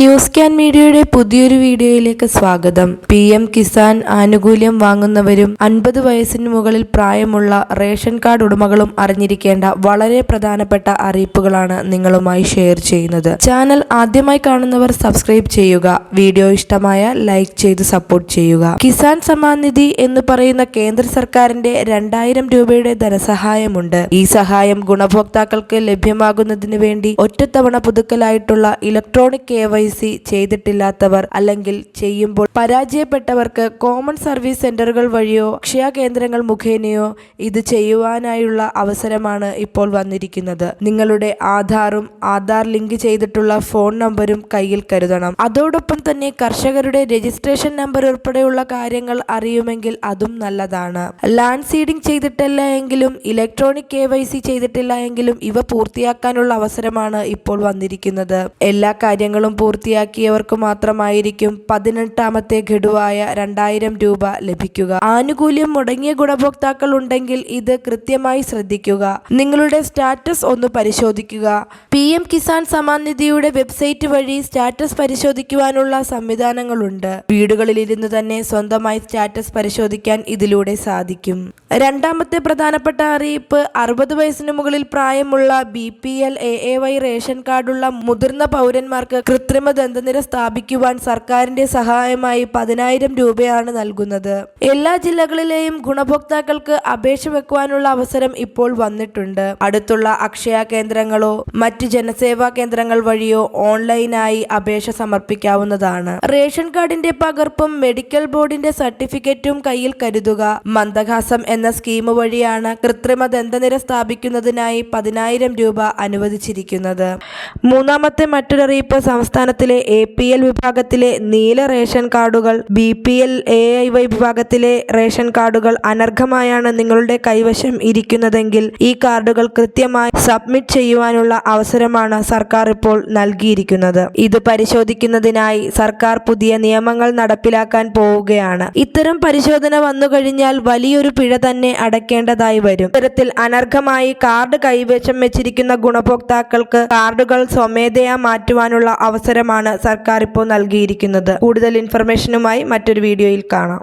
News can മീഡിയയുടെ പുതിയൊരു വീഡിയോയിലേക്ക് സ്വാഗതം. പി എം കിസാൻ ആനുകൂല്യം വാങ്ങുന്നവരും അൻപത് വയസ്സിന് മുകളിൽ പ്രായമുള്ള റേഷൻ കാർഡ് ഉടമകളും അറിഞ്ഞിരിക്കേണ്ട വളരെ പ്രധാനപ്പെട്ട അറിയിപ്പുകളാണ് നിങ്ങളുമായി ഷെയർ ചെയ്യുന്നത്. ചാനൽ ആദ്യമായി കാണുന്നവർ സബ്സ്ക്രൈബ് ചെയ്യുക. വീഡിയോ ഇഷ്ടമായ ലൈക്ക് ചെയ്ത് സപ്പോർട്ട് ചെയ്യുക. കിസാൻ സമ്മാൻ നിധി എന്ന് പറയുന്ന കേന്ദ്ര സർക്കാരിന്റെ രണ്ടായിരം രൂപയുടെ ധനസഹായമുണ്ട്. ഈ സഹായം ഗുണഭോക്താക്കൾക്ക് ലഭ്യമാകുന്നതിന് വേണ്ടി ഒറ്റത്തവണ പുതുക്കലായിട്ടുള്ള ഇലക്ട്രോണിക് കെ വൈ സി ചെയ്തിട്ടില്ലാത്തവർ അല്ലെങ്കിൽ ചെയ്യുമ്പോൾ പരാജയപ്പെട്ടവർക്ക് കോമൺ സർവീസ് സെന്ററുകൾ വഴിയോ അക്ഷയ കേന്ദ്രങ്ങൾ മുഖേനയോ ഇത് ചെയ്യുവാനായുള്ള അവസരമാണ് ഇപ്പോൾ വന്നിരിക്കുന്നത്. നിങ്ങളുടെ ആധാറും ആധാർ ലിങ്ക് ചെയ്തിട്ടുള്ള ഫോൺ നമ്പരും കയ്യിൽ കരുതണം. അതോടൊപ്പം തന്നെ കർഷകരുടെ രജിസ്ട്രേഷൻ നമ്പർ ഉൾപ്പെടെയുള്ള കാര്യങ്ങൾ അറിയുമെങ്കിൽ അതും നല്ലതാണ്. ലാൻഡ് സീഡിംഗ് ചെയ്തിട്ടില്ല എങ്കിലും ഇലക്ട്രോണിക് കെ വൈ സി ചെയ്തിട്ടില്ല എങ്കിലും ഇവ പൂർത്തിയാക്കാനുള്ള അവസരമാണ് ഇപ്പോൾ വന്നിരിക്കുന്നത്. എല്ലാ കാര്യങ്ങളും പൂർത്തിയാക്കിയവർക്ക് മാത്രമായിരിക്കും പതിനെട്ടാമത്തെ ഗഡുവായ രണ്ടായിരം രൂപ ലഭിക്കുക. ആനുകൂല്യം മുടങ്ങിയ ഗുണഭോക്താക്കൾ ഉണ്ടെങ്കിൽ ഇത് കൃത്യമായി ശ്രദ്ധിക്കുക. നിങ്ങളുടെ സ്റ്റാറ്റസ് ഒന്ന് പരിശോധിക്കുക. പി എം കിസാൻ സമ്മാൻ നിധിയുടെ വെബ്സൈറ്റ് വഴി സ്റ്റാറ്റസ് പരിശോധിക്കുവാനുള്ള സംവിധാനങ്ങളുണ്ട്. വീടുകളിലിരുന്ന് തന്നെ സ്വന്തമായി സ്റ്റാറ്റസ് പരിശോധിക്കാൻ ഇതിലൂടെ സാധിക്കും. രണ്ടാമത്തെ പ്രധാനപ്പെട്ട അറിയിപ്പ് അറുപത് വയസ്സിന് മുകളിൽ പ്രായമുള്ള B P L A A Y ration കാർഡുള്ള മുതിർന്ന പൗരന്മാർക്ക് കൃത്രിമ ദന്തനിര സ്ഥാപിക്കുവാൻ സർക്കാരിന്റെ സഹായമായി പതിനായിരം രൂപയാണ് നൽകുന്നത്. എല്ലാ ജില്ലകളിലെയും ഗുണഭോക്താക്കൾക്ക് അപേക്ഷ വെക്കുവാനുള്ള അവസരം ഇപ്പോൾ വന്നിട്ടുണ്ട്. അടുത്തുള്ള അക്ഷയ കേന്ദ്രങ്ങളോ മറ്റ് ജനസേവാ കേന്ദ്രങ്ങൾ വഴിയോ ഓൺലൈനായി അപേക്ഷ സമർപ്പിക്കാവുന്നതാണ്. റേഷൻ കാർഡിന്റെ പകർപ്പും മെഡിക്കൽ ബോർഡിന്റെ സർട്ടിഫിക്കറ്റും കയ്യിൽ കരുതുക. മന്ദഹാസം എന്ന സ്കീം വഴിയാണ് കൃത്രിമ ദന്തനിര സ്ഥാപിക്കുന്നതിനായി പതിനായിരം രൂപ അനുവദിച്ചിരിക്കുന്നത്. മൂന്നാമത്തെ മറ്റൊരറിയിപ്പ് സംസ്ഥാനത്തിലെ എ പി എൽ വിഭാഗത്തിലെ നീല റേഷൻ കാർഡുകൾ B P L A I Y വിഭാഗത്തിലെ റേഷൻ കാർഡുകൾ അനർഹമായാണ് നിങ്ങളുടെ കൈവശം ഇരിക്കുന്നതെങ്കിൽ ഈ കാർഡുകൾ കൃത്യമായി സബ്മിറ്റ് ചെയ്യുവാനുള്ള അവസരമാണ് സർക്കാർ ഇപ്പോൾ നൽകിയിരിക്കുന്നത്. ഇത് പരിശോധിക്കുന്നതിനായി സർക്കാർ പുതിയ നിയമങ്ങൾ നടപ്പിലാക്കാൻ പോവുകയാണ്. ഇത്തരം പരിശോധന വന്നു കഴിഞ്ഞാൽ വലിയൊരു പിഴ തന്നെ അടയ്ക്കേണ്ടതായി വരും. ഇത്തരത്തിൽ അനർഹമായി കാർഡ് കൈവശം വെച്ചിരിക്കുന്ന ഗുണഭോക്താക്കൾക്ക് കാർഡുകൾ സ്വമേധയാ മാറ്റുവാനുള്ള അവസരമാണ് സർക്കാർ ഇപ്പോൾ നൽകിയിരിക്കുന്നത്. കൂടുതൽ ഇൻഫർമേഷനുമായി മറ്റൊരു വീഡിയോയിൽ കാണാം.